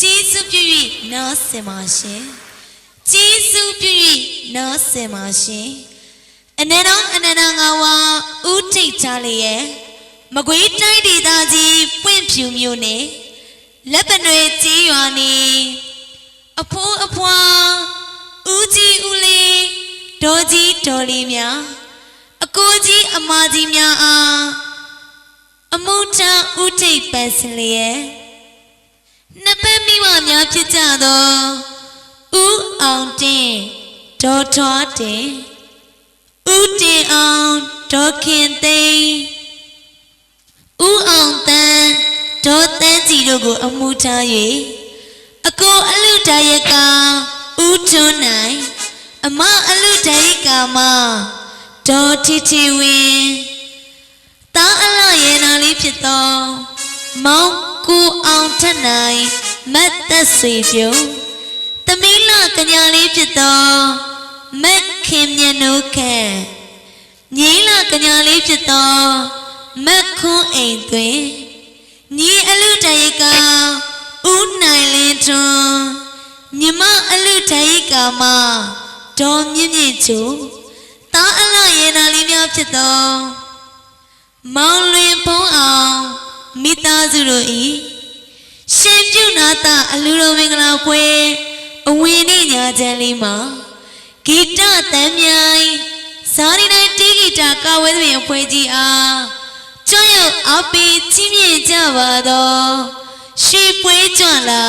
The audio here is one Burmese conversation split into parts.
ကျေးဇူးပြု၍နားဆင်ပါရှင်ကျေးဇူးပြု၍နားဆင်ပါရှင်အနေတော်အနန္တငါဝါဥထိတ်ချလေရဲ့မကွေးတိုင်းဒေသကြီးပွင့်ဖြူမြို့နယ်လက်ပနွေကြီးရွာနေအဖိုးအဖွာဦးကြီးဦးလေးဒေါ်ကြီးဒေါ်လေးများအကိုကြီးအမကြီးများအားအမုထဥထိတ်ပန်စင်လေရဲ့ နှစ်ဖက်မိမများဖြစ်ကြသောဦးအောင်တင်ဒေါ်ထွားတင်ဦးတင်အောင်ဒေါ်ခင်သိန်းဦးအောင်တန်းဒေါ်တန်းကြည်တို့ကို အမှုထား၍အကိုအလူတရကဦးထွန်းနိုင်အမအလူတရကမဒေါ်ထီထီဝင်းတာအလရေနာလေးဖြစ်သောမောင် ကူအောင်ထက်နိုင်မတ်သက်ဆွေပြုံးသမီးလကညာလေးဖြစ်သောမက်ခင်မြတ်နုခဲညီလကညာလေးဖြစ်သောမက်ခွန်းအိမ်သွင်းညီအလူတရိကဦးနိုင်လင်းထွန်းညီမအလူတရိကမဒေါ်မြင့်မြင့်ချူတာအလရေနာလေးများဖြစ်သောမောင်လွင်ဖုံးအောင် မိသားစုတို့ဤရှင်ပြုနာတာအလူတော်မင်္ဂလာပွဲအဝင်နေညာချမ်းလေးမှာဂီတတန်မြိုင်ဇာတိတိုင်းတီးဂီတကာဝဲသမီးအဖွဲ့ကြီးအားကျွမ်းရောက်အပီကြီးမြင့်ကြပါတော့ရွှေပွဲကြွလာ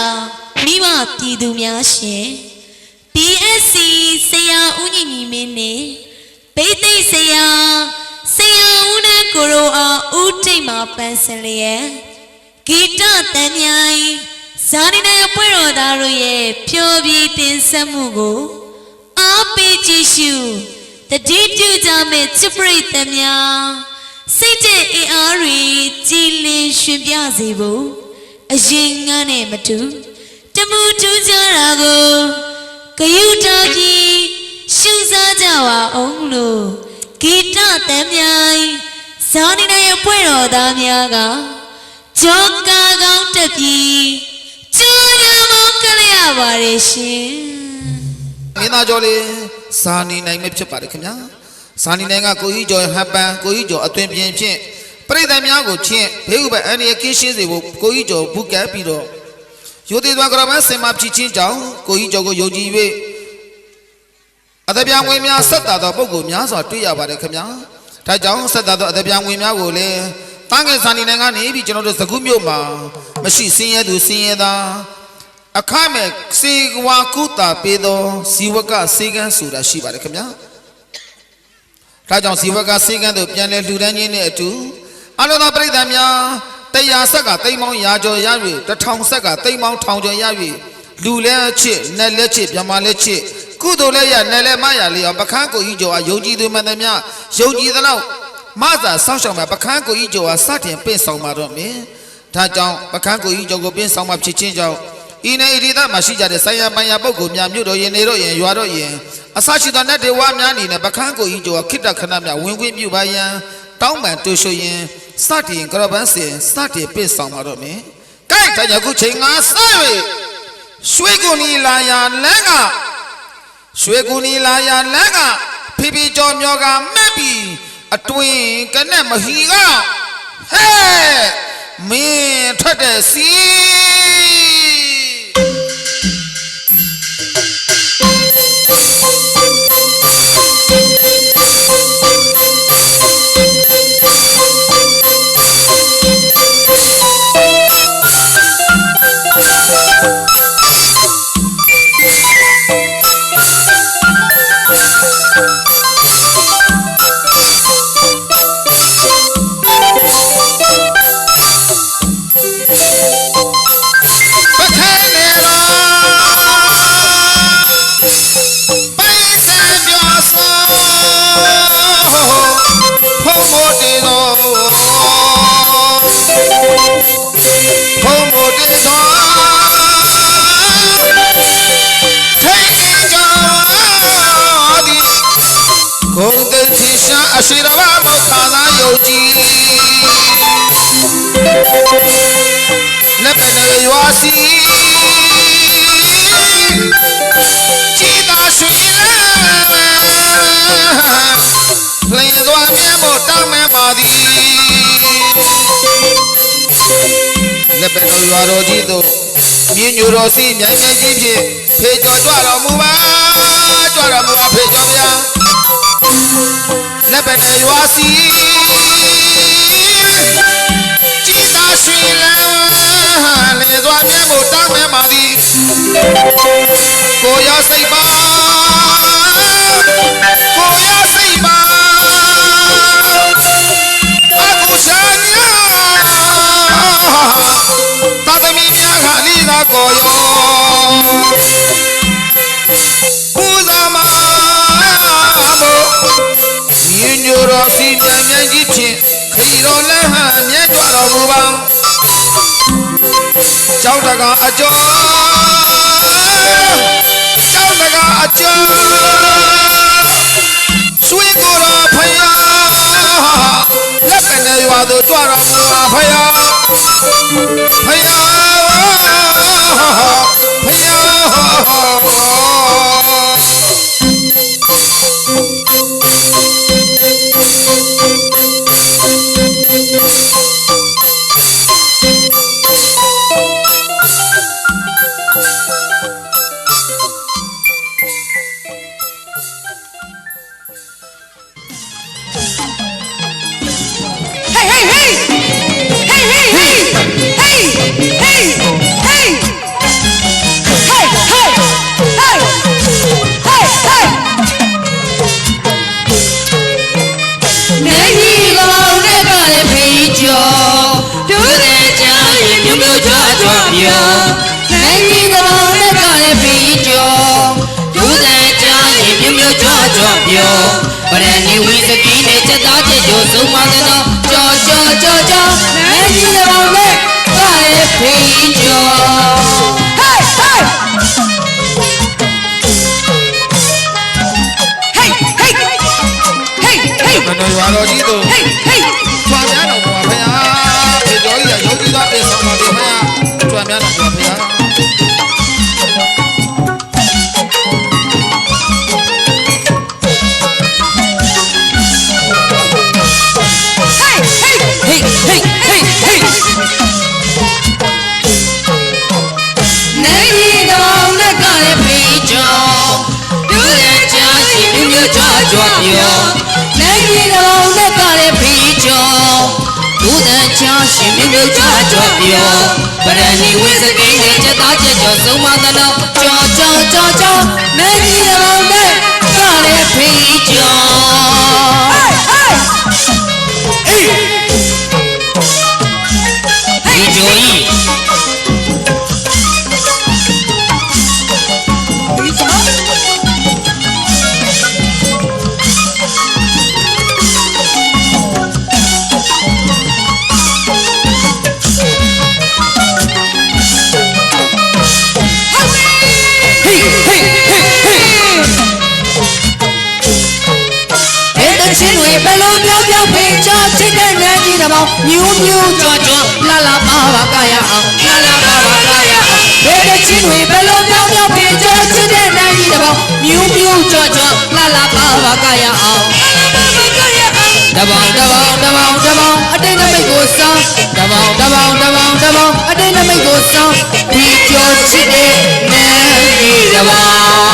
မိမပြည်သူများရှင် BSC ဆရာဦးညီညီမင်းနဲ့ဘိသိက်ဆရာ ဆရာဦးနဲ့ကိုရိုအားဦးတိတ်မှာပန်းစင်လျက်ဂီတတန်မြိုင်ဇာတိနယ်ပွဲတော်သားတို့ရဲ့ဖြောပြီးတင်ဆက်မှုကိုအားပေးကြည့်ရှုတတိပြုကြမဲ့ချစ်ပရိသတ်များစိတ်တဲ့အင်အားတွေကြည်လင်ရှင်ပြစေဖို့အရင်ငန်းနဲ့မတူတမှုထူးကြတာကိုဂယုတပြီးရှုစားကြပါအောင်လို့ ဂီတတန်မြိုင်ဇာနေရဲ့ပွဲတော်သားများကကြောကာကောင်းတက်ပြီးကျိုးရမောကလေးရပါတယ်ရှင်မင်းသားကျော်လေးစာနီနိုင်မဖြစ်ပါတယ်ခင်ဗျာစာနီနိုင်ကကိုကြီးကျော်ဟပ်ပန်ကိုကြီးကျော်အသွင်ပြင်ဖြင့်ပရိသတ်များကိုချင်းဘေးဥပအန်ဒီကင်းရှင်းစေဖို့ကိုကြီးကျော်ဘုကပ်ပြီးတော့ယူသေးသွားကြတော့မစင်မဖြစ်ချင်းကြောင့်ကိုကြီးကျော်ကိုယုံကြည်၍ အသက်ပြာဝင်များဆက်တာသောပုဂ္ဂိုလ်များစွာတွေ့ရပါတယ်ခင်ဗျာဒါကြောင့်ဆက်တာသောအသက်ပြာဝင်များကိုလည်းတန်းငယ်စာနီနိုင်ကနေပြီးကျွန်တော်တို့သကုမြို့မှာမရှိစင်းရဲသူစင်းရဲသားအခမဲ့စေဝါကုတာပေးသောဇီဝကစေကန်းဆိုတာရှိပါတယ်ခင်ဗျာဒါကြောင့်ဇီဝကစေကန်းတို့ပြန်လဲလှူဒန်းခြင်းနဲ့အတူအလုံးသောပရိသတ်များတရားဆက်ကတိမ်မောင်းရာကျော်ရ၍တထောင်ဆက်ကတိမ်မောင်းထောင်ကျော်ရ၍ လူလဲချစ်နက်လက်ချစ်မြမလက်ချစ်ကုသိုလ်လည်းရနက်လည်းမရလေအောင်ပခန်းကိုကြီးကျော်အားယုံကြည်သူမှန်သမျှယုံကြည်သလောက်မသာစောင့်ရှောက်မှာပခန်းကိုကြီးကျော်အားစတင်ပင့်ဆောင်ပါတော့မင်းဒါကြောင့်ပခန်းကိုကြီးကျော်ကိုပင့်ဆောင်မှာဖြစ်ခြင်းကြောင့်ဤနေဣတိသမှာရှိကြတဲ့ဆိုင်ရပိုင်ရပုဂ္ဂိုလ်များမြို့တော်ရင်နေတော့ရင်ရွာတော့ရင်အစရှိသောနတ်တွေဝါများအနေနဲ့ပခန်းကိုကြီးကျော်ခိတ္တခဏများဝင်ခွင့်ပြုပါယံတောင်းပန်တူရှုရင်စတင်ကရပန်းစင်စတင်ပြည့်ဆောင်ပါတော့မင်း။ကဲတကြခုချိန်ငါစ၍ ရွှေကူနီလာယာလန်းကရွှေကူနီလာယာလန်းကဖိဖိကျော်မျောကမက်ပြီးအတွင်ကနဲ့မဟီကဟဲ့မင်းထွက်တဲ့စီ ကိုယ်တည်းချရှာအရှိရဘာမောခါသာယုံကြည်လက်ပနေနဲ့ရွာစီကြည်သာရွှေလန်းလင်းသွားမြဲမို့တောင်းမဲပါသည်လက်ပဲတော်ရွာတော်ကြီးတို့မြင်းညိုတော်စီမြိုင်မြိုင်ကြီးဖြင့်ဖေကျော်ကြွတော်မူပါကြွတော်မူပါဖေကျော်ဗျာ လက်ပဲနဲ့ရွာစီကြည်သာရွှေလန်းလင်းသွားမြဲမို့တောင်းမဲပါသည်ကိုရစိတ်ပါ ကြီးဖြင့်ခရီတော်လမ်းဟန်မြဲကြွတော်မူပါကြောက်တကအကျော်ကြောက်တကအကျော်ဆွေကိုယ်တော်ဖယားလက်ပင်နဲ့ရွာသို့ကြွတော်မူပါဖယားဖယားဖယား ရဏီဝိစကိနဲ့ချက်သားချက်ကျော်ဆုံးမသလားကြော်ကြော်ကြော်ကြော်နေရီတော်နဲ့ကလည်းဖေးကြော Hey hey ဒီဂျိုကြီး မောင်မြူးမြူးကြွကြွလာလာပါပါကရအောင်လာလာပါပါကရအောင်ဘယ်တချင်းတွေဘယ်လိုပြောပြောဖေးချချစ်တဲ့နေကြီးတမောင်မြူးမြူးကြွကြွလာလာပါပါကရအောင်တဘောင်တဘောင်တဘောင်တဘောင်အတိတ်နမိတ်ကိုစောင်းတဘောင်တဘောင်တဘောင်တဘောင်အတိတ်နမိတ်ကိုစောင်းဒီကြောချစ်တဲ့နေကြီးတဘောင်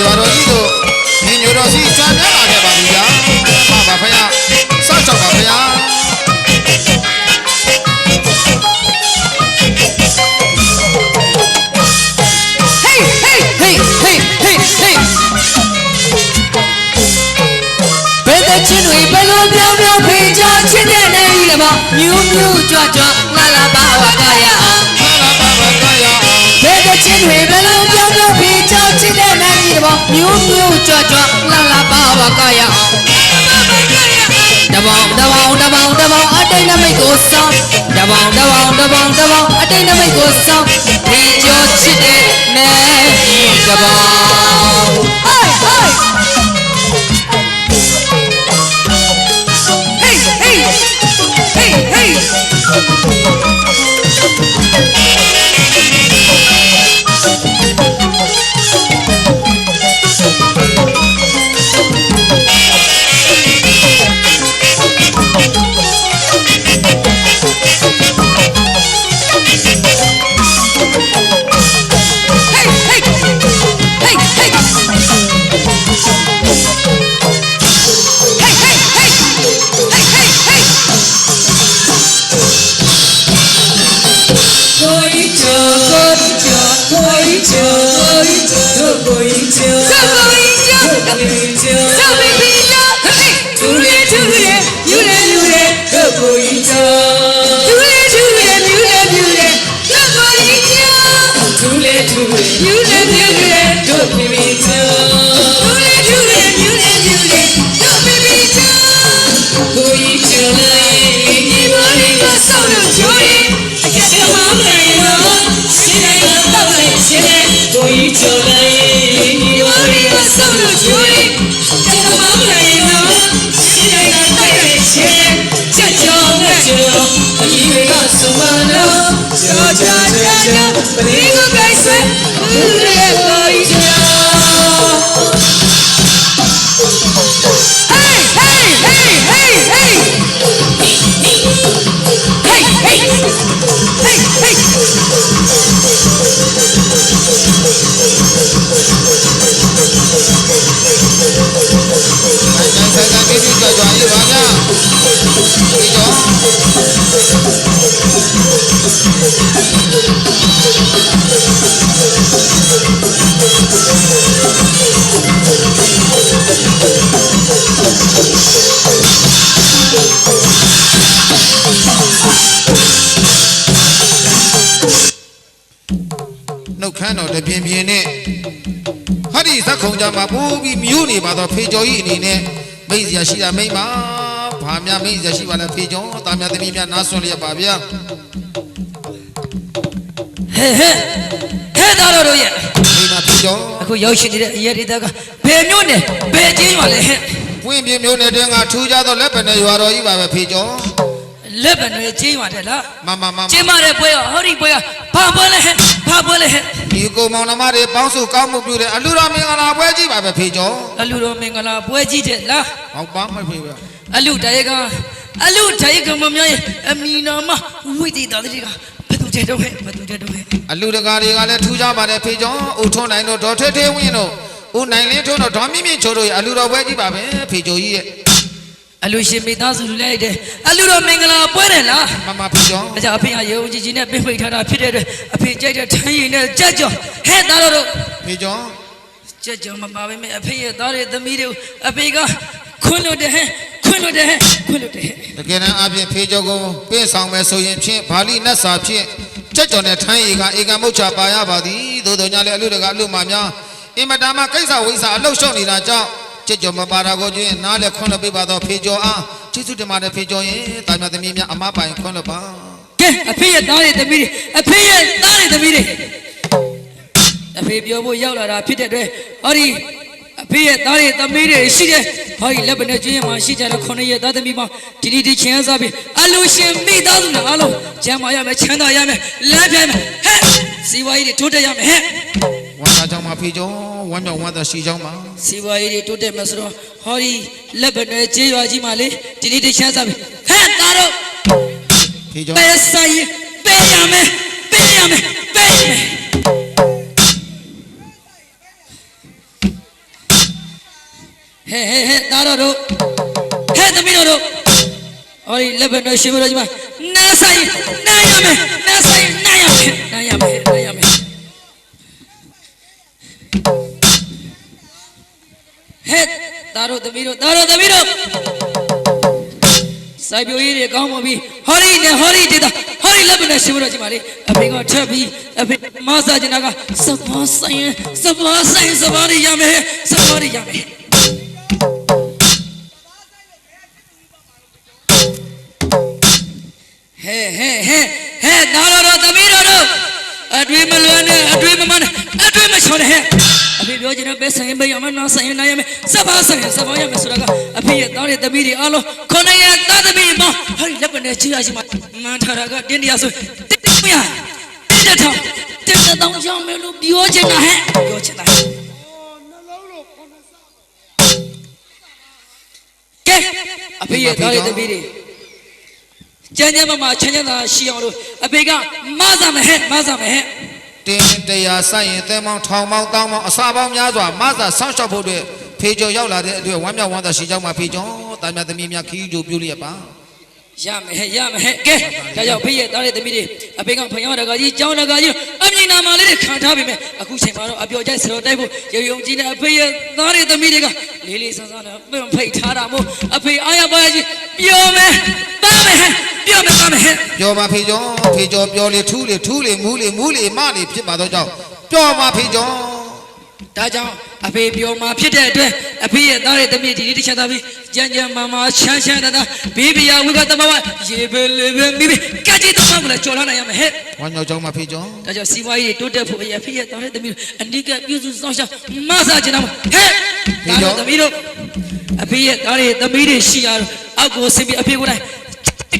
ရွာတော်ကြီးတို့မြင်းညိုတော်စီကြွများလာခဲ့ပါပြီဗျာမပါဖယားဆောက်ရှောက်ပါဖယား Hey, hey, hey, hey, hey, hey. ဘယ်တဲ့ချင်းတွေဘယ်လိုပြောပြောဖေးချချစ်တဲ့နေကြီးလည်းမမြူးမြူးကြွကြွလာလာပါဝါကရ တဲ့နေကြီးလည်းမမြူးမြူးကြွကြွလာလာပါဝါကရအောင်တဘောင်တဘောင်တဘောင်တဘောင်အတိတ်နမိတ်ကိုကိုဆောင်တဘောင်တဘောင်တဘောင်တဘောင်အတိတ်နမိတ်ကိုဆောင်ဖေးကျော်ချစ်တဲ့နဲ့တဘောင် နှုတ်ခမ်းတော်တပြင်းပြင်းနဲ့ဟာဒီဇက်ခုံကြမှာပိုးပြီးမြူးနေပါတော့ဖေကျော်ကြီးအနေနဲ့မိတ်စရာရှိတာမိတ်ပါဘာများမိတ်စရာရှိပါလဲဖေကျော်တာများသမီးများနားဆွလျက်ပါဗျာဟဲ့ဟဲ့ဟဲ့သားတော်တို့ရဲ့မိမဖေကျော် အခုရောက်ရှိနေတဲ့အရေးဒေသကဘယ်မျိုးနဲ့ဘယ်ချင်းရွာလဲဟဲ့ပွင့်ပြင်းမျိုးနဲ့တွင်ကထူးကြသောလက်ပံနဲ့ရွာတော်ကြီးပါပဲဖေကျော်လက်ပံတွေချင်းရွာတယ်လားမမမမကျင်းမတဲ့ပွဲရောဟောဒီပွဲကဘာပွဲလဲဟဲ့ဘာပွဲလဲဟဲ့ဒီကိုမောင်နှမတွေပေါင်းစုကောင်းမှုပြုတဲ့အလူတော်မင်္ဂလာပွဲကြီးပါပဲဖေကျော်အလူတော်မင်္ဂလာပွဲကြီးတဲ့လားဟုတ်ပါမဖေဗျာအလူတရေကအလူတရေကမများရဲ့အမီနာမဝိသေတာတိက ဘယ်သူကျတော့ဟဲ့ဘယ်သူကျတော့ဟဲ့အလူတကာတွေကလည်းထူးကြပါတယ်ဖေကျော်ဦးထွန်းနိုင်တို့ဒေါ်ထဲထဲဝင်းတို့ဦးနိုင်လင်းထွန်းတို့ဒေါ်မြင့်မြင့်ချိုးတို့ရဲ့အလူတော်ပွဲကြီးပါပဲဖေကျော်ကြီးရဲ့အလူရှင်မိသားစုလူလိုက်တယ်အလူတော်မင်္ဂလာပွဲတယ်လားမမဖေကျော်အကြအဖေကရုံကြီးကြီးနဲ့ပြင်ပိတ်ထားတာဖြစ်တဲ့အတွက်အဖေကြိုက်တဲ့ထိုင်းရည်နဲ့ကြက်ကြော်ဟဲ့သားတော်တို့ဖေကျော်ကြက်ကြော်မပါဘဲမဲ့အဖေရဲ့သားရဲ့သမီးတွေကိုအဖေကခွန်းလို့တယ်ဟဲ့ခွန်းလို့တယ်ဟဲ့ခွန်းလို့တယ်ဟဲ့တကယ်တမ်းအပြင်ဖေကျော်ကိုပြင့်ဆောင်မယ်ဆိုရင်ဖြင့်ဗာလိနတ်စာဖြင့် ကြက်ကြော်နဲ့ထိုင်းရီကဧကမုတ်ချပါရပါသည်သို့တော်ညာလည်းအလူတကအလူမှများအင်မတန်မှကိစ္စဝိစ္စအလုရှုံနေတာကြောင့်ကြက်ကြော်မပါတာကိုကျွင်းနားလည်းခွန်းလို့ပြပါတော့ဖေကျော်အားကျေးဇူးတင်ပါတယ်ဖေကျော်ရင်တာမြတ်သမီးများအမပိုင်ခွန်းလို့ပါကဲအဖေရဲ့သားရဲ့သမီးတွေအဖေရဲ့သားရဲ့သမီးတွေအဖေပြောဖို့ရောက်လာတာဖြစ်တဲ့အတွက်ဟောဒီအ ဖေရဲ့သားရဲ့သမီးတွေရှိတယ်ဟောဒီလက်ပနဲ့ကျွေးရမှာရှိကြတဲ့ခုနှစ်ရဲ့သားသမီးမှာဒီဒီဒီချင်းစားပြီးအလူရှင်မိသားစုနဲ့အားလုံးကျမ်းမာရမယ်ချမ်းသာရမယ်လမ်းပြမယ်ဟဲ့စီဝါကြီးတွေထိုးတက်ရမယ်ဟဲ့ဝမ်းသာကြောင်းမှာဖေကျော်ဝမ်းမြောက်ဝမ်းသာရှိကြောင်းမှာစီဝါကြီးတွေတိုးတက်မယ်ဆိုတော့ဟောဒီလက်ပနဲ့ကျေးရွာကြီးမှာလေဒီဒီဒီချမ်းစားပြီးဟဲ့သားတို့ဖေကျော်ပဲဆိုင်ပေးရမယ်ပေးရမယ်ပေးရမယ် ဟဲ့ဟဲ့ဟဲ့သားတော်တို့ဟဲ့သမီးတော်တို့ဟောဒီလက်ပံတော်ရှင်မတော်ကြီးမှာနားဆိုင်နားရမယ်နားဆိုင်နားရမယ်နားရမယ်နားရမယ်ဟဲ့သားတို့သမီးတို့သားတို့သမီးတို့စိုက်ပျိုးရေးတွေကောင်းပါပြီဟောဒီနဲ့ဟောဒီဒေတာဟောဒီလက်ပနဲ့ရှင်မတော်ကြီးပါလေအဖေကထပ်ပြီးအဖေမဆာကျင်တာကစပါးဆိုင်ရင်စပါးဆိုင်စပါးတွေရမယ်စပါးတွေရမယ် ဟဲ့ဟဲ့သားတော်တော်သမီးတော်တို့အတွေ့မလွယ်နဲ့အတွေ့မမနဲ့အတွေ့မချောနဲ့ဟဲ့အဖေပြောချင်တဲ့ပဲဆိုင်ပဲရမယ်နော်ဆိုင်နိုင်ရမယ်စပါဆိုင်စပါရမယ်ဆိုတာကအဖေရဲ့သားရဲ့သမီးတွေအားလုံးခုနှစ်ရက်သားသမီးမောင်ဟဲ့လက်ကနေချီရရှိမှာမန်ထာရာကတင်းတရားဆိုတင်းတင်းမရတင်းတဲ့ထောင်တင်းတဲ့တောင်ကြောင်းမယ်လို့ပြောချင်တာဟဲ့ပြောချင်တာဟဲ့ကဲအဖေရဲ့သားရဲ့သမီးတွေ ကျန်းကျန်းမမချမ်းချမ်းသာရှိအောင်လို့အဖေကမဆာမဟဲ့မဆာမဟဲ့တင်းတရားဆိုင်ရင်သဲမောင်းထောင်မောင်းတောင်းမောင်းအစာပေါင်းများစွာမဆာဆောင်းလျှောက်ဖို့အတွက်ဖေကျော်ရောက်လာတဲ့အတွက်ဝမ်းမြောက်ဝမ်းသာရှိကြောင်းမှာဖေကျော်တာမြတ်သမီးများခီးကြိုပြုလျက်ပါရမယ်ဟဲ့ရမယ်ဟဲ့ကဲဒါကြောင့်ဖေရဲ့တားတဲ့သမီးတွေအဖေကဖယောတကကြီးကျောင်းတကကြီးအမြင်နာ မလေးတွေခံထားပြီမဲ့အခုချိန်မှာတော့အပျော်ကြိုက်စတော်တိုက်ဖို့ရုံရုံကြီးနဲ့အဖေရဲ့သားတဲ့သမီးတွေကလေးလေးဆန်းဆန်းနဲ့ပင်ဖိတ်ထားတာမို့အဖေအားရပါရဲ့ကြီးပျော်မယ်ပါမယ်ဟဲ့ပျော်မယ်ပါမယ်ဟဲ့ပြောပါဖေကျော်ဖေကျော်ပြောလေထူးလေထူးလေမူးလေမူးလေမလေဖြစ်ပါတော့ကြောင့်ပြောပါဖေကျော်ဒါကြောင့် အဖေပြောမှာဖြစ်တဲ့အတွက်အဖေရဲ့သားရဲ့သမီးဒီနေ့တစ်ချက်သားပြီးကြမ်းကြမ်းမာမာချမ်းချမ်းသာသာဘေးဘီယာဝိကသမဝရေပဲလေပဲမိမိကကြည်တော့မှလည်းကြော်လာနိုင်ရမယ်ဟဲ့ဝမ်းမြောက်ကြောင်းမှာဖေကျော်ဒါကြောင့်စီးပွားရေးတိုးတက်ဖို့အရာဖေရဲ့သားရဲ့သမီးတို့အနိကပြုစုစောင့်ရှောက်မဆာကျင်တော့ဟဲ့ဒါတော့သမီးတို့အဖေရဲ့သားရဲ့သမီးတွေရှိရတော့အောက်ကိုဆင်းပြီးအဖေကိုယ်တိုင်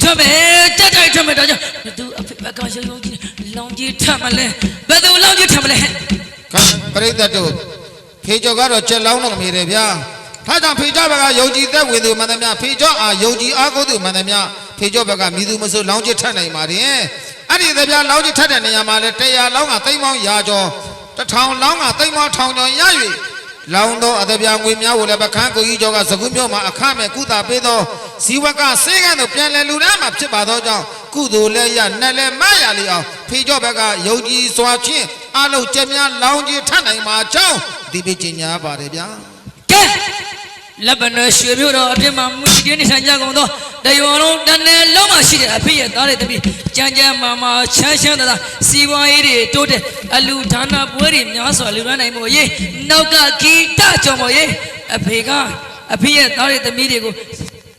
ထွက်မယ်တက်တိုက်ထွက်မယ်ဒါကြောင့်ဘသူအဖေဘက်ကရုံရုံကြီးလောင်ကြီးထပ်မလဲဘယ်သူလောင်ကြီးထပ်မလဲဟဲ့ကံပရိသတ်တို့ ဖေကျော်ကတော့ချက်လောင်းတော့မရဗျာဒါကြောင့်ဖေကျော်ဘက်ကယုံကြည်သက်ဝင်သူမှန်သမျှဖေကျော်အားယုံကြည်အားကိုးသူမှန်သမျှဖေကျော်ဘက်ကမိသူမဆိုလောင်းချစ်ထပ်နိုင်ပါတယ်အဲ့ဒီသဗျာလောင်းချစ်ထပ်တဲ့နေရာမှာလဲတရားလောင်းကသိမ်းပေါင်းရာကျော်တစ်ထောင်လောင်းကသိမ်းပေါင်းထောင်ကျော်ရ၍လောင်းသောအသဗျာငွေများကိုလည်းပခန်းကိုကြီးကျော်ကသကုမျိုးမှာအခမဲ့ကုသပေးသောဇီဝကစေကံတို့ပြန်လဲလူရမ်းမှာဖြစ်ပါသောကြောင့်ကုသိုလ်လည်းရနတ်လည်းမရလေအောင်ဖေကျော်ဘက်ကယုံကြည်စွာဖြင့်အလုံးကျက်များလောင်းကြီးထပ်နိုင်မှာကြောင်း ဒီပြကျင်ညာပါတယ်ဗျာကဲလက်ပနယ်ရွှေမြို့တော်အပြစ်မှာမူတီတင်းနေထိုင်ကြကုန်သောတယောလုံးတနယ်လုံးမှာရှိတဲ့အဖေရဲ့သားတဲ့တပည့်ကြမ်းကြမ်းမာမာချမ်းချမ်းသာသာစီပွားရေးတွေတိုးတဲ့အလူဒါနပွဲတွေများစွာလူရမ်းနိုင်မို့ရေးနောက်ကဂီတကြောင့်မို့ရေးအဖေကအဖေရဲ့သားတဲ့တမီးတွေကို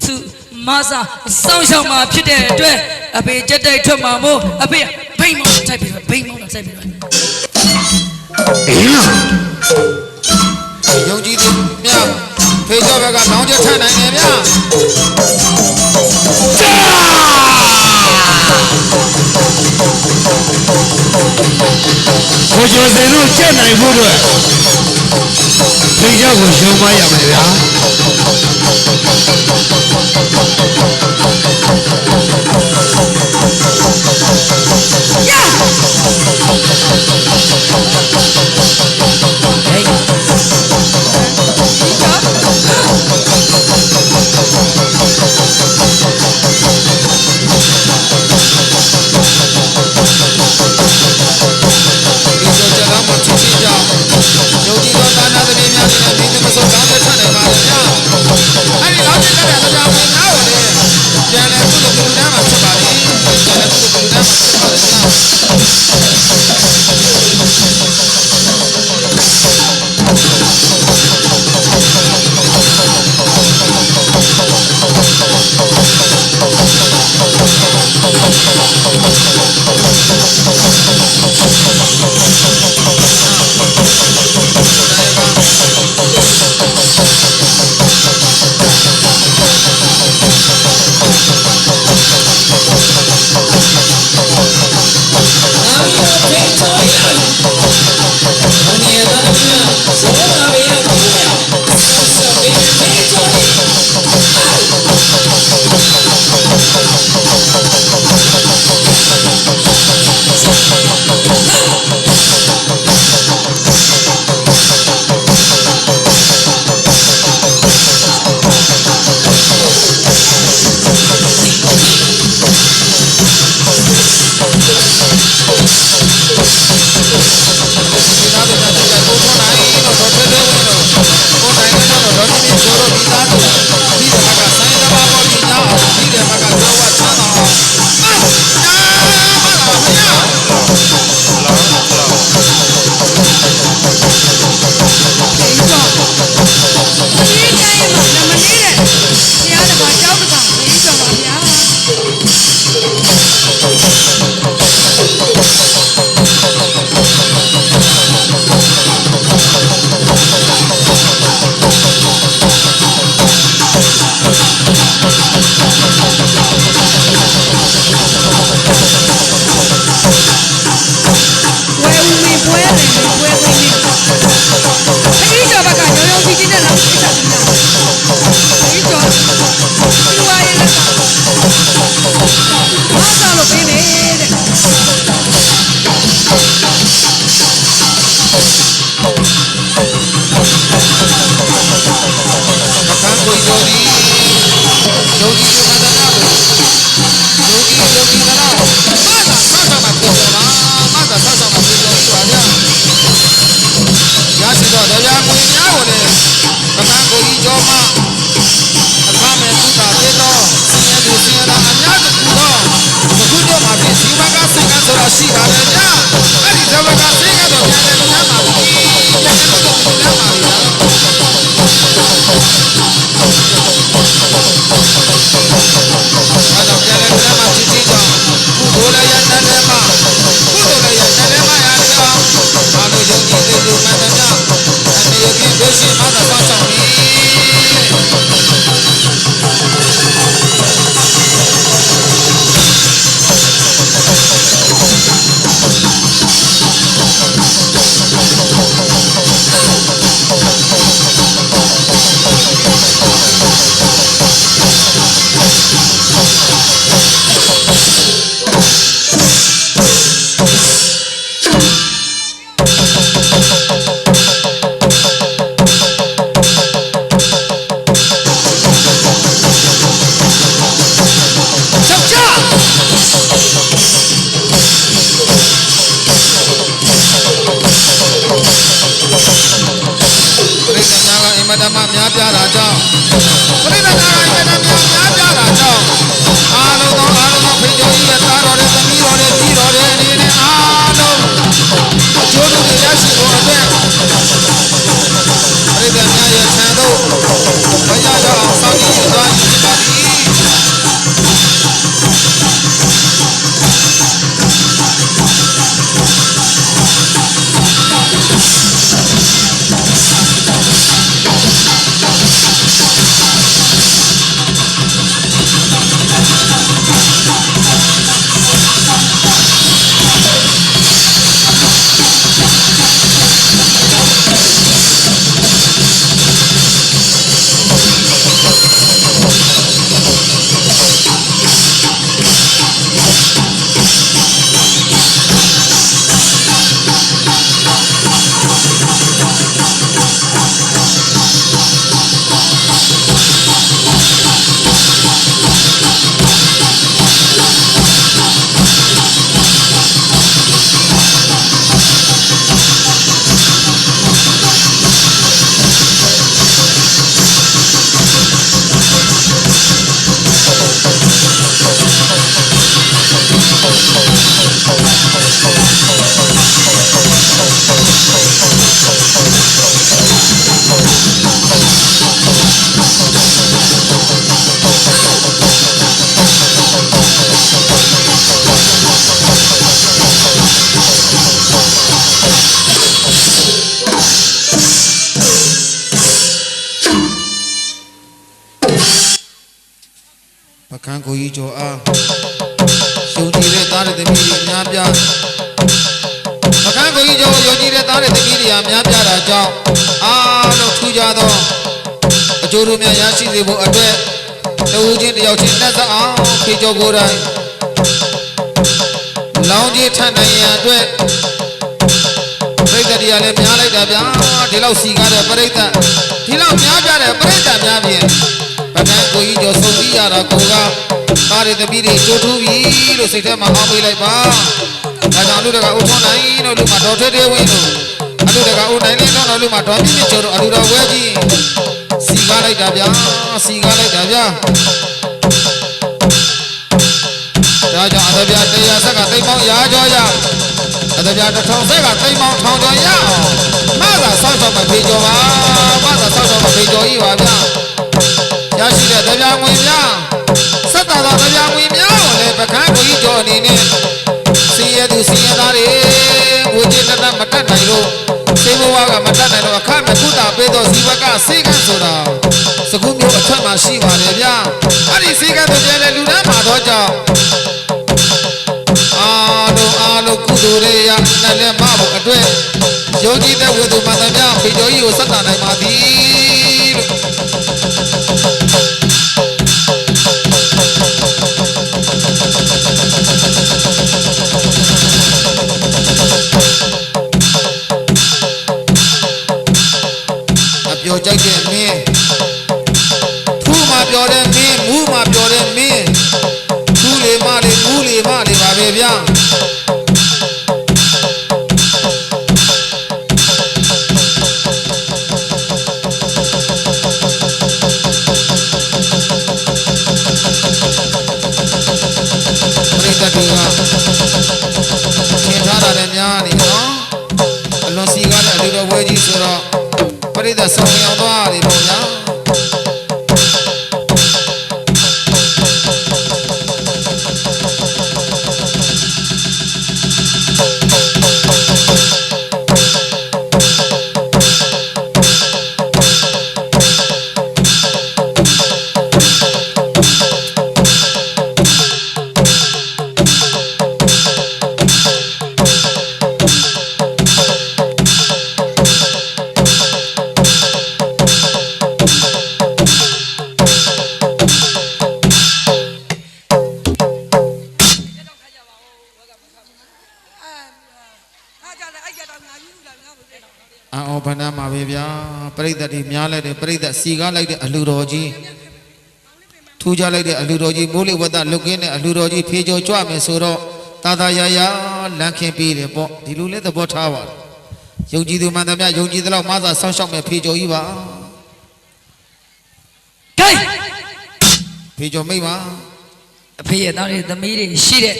သူမဆာစောင့်ရှောက်မှာဖြစ်တဲ့အတွက်အဖေကြက်တိုက်ထွက်မှာမို့အဖေကဘိမ့်မောင်းတိုက်ပြီးတော့ဘိမ့်မောင်းတိုက်ပြီးတော့ယုံ ကိုကျော်စင်တို့ကြက်နိုင်ဖို့အတွက်ဖိတ်ကြောက်ကိုရှုံးမရမယ်ဗျာဖေ ပြန်လဲကုသိုလ်ကုသိုလ်တန်းမှာဖြစ်ပါလေပြန်လဲကုသိုလ်ကုသိုလ်တန်းမှာဖြစ်ပါလေဗျာ ဘာ တဲ့သားတဲ့သမီးတွေအများပြားတာကြောင့်အားလုံးထူးခြားသောအကျိုးတို့များရရှိစေဖို့အတွက်တဝူချင်းတယောက်ချင်းလက်စအောင်ခေကျော်ကိုယ်တိုင်လောင်းကြီးထန်နိုင်ရန်အတွက်ပြိတ္တတရားလည်းများလိုက်တာဗျာဒီလောက်စီကားတဲ့ပြိတ္တဒီလောက်များပြတဲ့ပြိတ္တများဖြင့်ပကံကိုကြီးကျော်ဆုံးပြီးရတာကိုကသားရသမီးတွေကြိုးထူးပြီလို့စိတ်ထဲမှာအောင်းပေးလိုက်ပါ ဒါကြောင့်လူတကအုပ်ထုံးနိုင်တို့လူမှာတော်ထွေးထွေးဝင်းတို့အလူတကအုပ်နိုင်လင်းတော့လူမှာတော်ပြည့်ပြည့်ကျော်တို့အလူတော်ဝဲကြီးစီကားလိုက်တာဗျာစီကားလိုက်တာဗျာဒါကြောင့်အတပြတရားဆက်ကသိမ်းပေါင်းရာကျော်ရအတပြတစ်ထောင်ဆက်ကသိမ်းပေါင်းထောင်ကျော်ရအောင်မသာဆောက်ရှောက်မဖေးကျော်ပါမသာဆောက်ရှောက်မဖေးကျော်ကြီးပါဗျာရရှိတဲ့တရားဝင်များဆက်တာသောတရားဝင်များ မတတ်နိုင်တော့အခမဲ့ကုတာပေးသောဇီဝကစေကံဆိုတာစကုမျိုးအထက်မှာရှိပါတယ်ဗျာအဲ့ဒီစေကံတို့ပြန်လေလူတန်းမှာတော့ကြောင့်အာလုံးအာလုံးကုသိုလ်တွေရနဲ့လည်းမဖို့အတွက်ယောဂီတဲ့ဝိသုမန္တမြဖေကျော်ကြီးကိုဆက်တာနိုင်ပါသည်လို့ ခင်ထားတာလည်းများနေနော်အလွန်စီကားတဲ့အလူတော်ပွဲကြီးဆိုတော့ပရိသတ်ဆောင်မြောင်သွားတယ် ပေါ့ညာအော်ဘာနာမှာပဲဗျာပရိသတ်ဒီများလိုက်တယ်ပရိသတ်စီကားလိုက်တဲ့အလူတော်ကြီးထူးခြားလိုက်တဲ့အလူတော်ကြီးမိုးလေဝသလုတ်ကင်းတဲ့အလူတော်ကြီးဖေးကျော်ကြွမယ်ဆိုတော့တာတာယာယာလမ်းခင်းပေးတယ်ပေါ့ဒီလိုလဲသဘောထားပါယုံကြည်သူမှန်သမျှယုံကြည်သလောက်မဆာဆောင်းရှောက်မယ်ဖေးကျော်ကြီးပါဂိုင်းဖေးကျော်မိတ်ပါအဖေရဲ့သားလေးသမီးတွေရှိတဲ့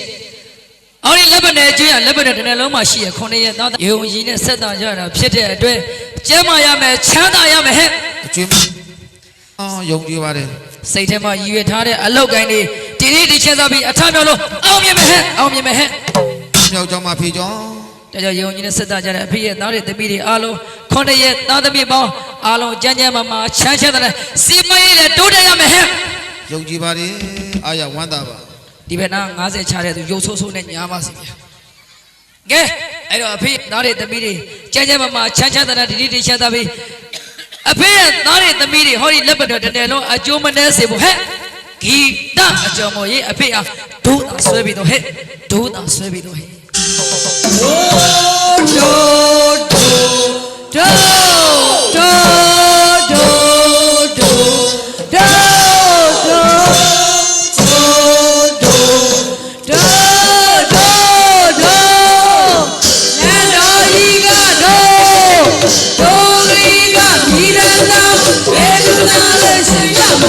အော်ဒီလက်ပနဲ့ကျွေးရလက်ပနဲ့တစ်နေ့လုံးမှာရှိရခုနှစ်ရက်သားရုံကြီးနဲ့ဆက်တာကြတာဖြစ်တဲ့အတွက်ကျမ်းမာရမယ်ချမ်းသာရမယ်ဟဲ့အကျွေးအော်ယုံကြည်ပါတယ်စိတ်ထဲမှာရည်ရွယ်ထားတဲ့အလောက်ကိုင်းတွေဒီနေ့ဒီချက်စားပြီးအထမြောက်လို့အောင်မြင်မယ်ဟဲ့အောင်မြင်မယ်ဟဲ့မြောက်ကြောင်မှာဖေးကျော်ဒါကြောင့်ယုံကြည်နဲ့ဆက်တာကြတဲ့အဖေရဲ့သားတွေသမီးတွေအားလုံးခုနှစ်ရက်သားသမီးပေါင်းအားလုံးကြမ်းကြမ်းမာမာချမ်းချမ်းသာသာစီမံရေးနဲ့တိုးတက်ရမယ်ဟဲ့ယုံကြည်ပါတယ်အာရဝမ်းသာပါ ဒီဘက်နာ90ချတဲ့သူရုပ်ဆိုးဆိုးနဲ့ညာပါစီဗျာကဲအဲ့တော့အဖေသားတွေသမီးတွေကြမ်းကြမ်းမာမာချမ်းချမ်းသာသာဒီဒီတိချမ်းသာပြီးအဖေရဲ့သားတွေသမီးတွေဟောဒီလက်ပတ်တော်တစ်နယ်လုံးအကျိုးမနှဲစေဖို့ဟဲ့ဂီတအကြော်မော်ရေးအဖေအားဒုသာဆွဲပြီးတော့ဟဲ့ဒုသာဆွဲပြီးတော့ဟဲ့ဒိုဒိုဒိုဒို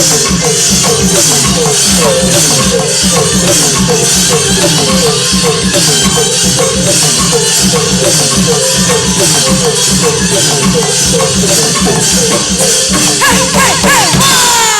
Hey, hey, hey!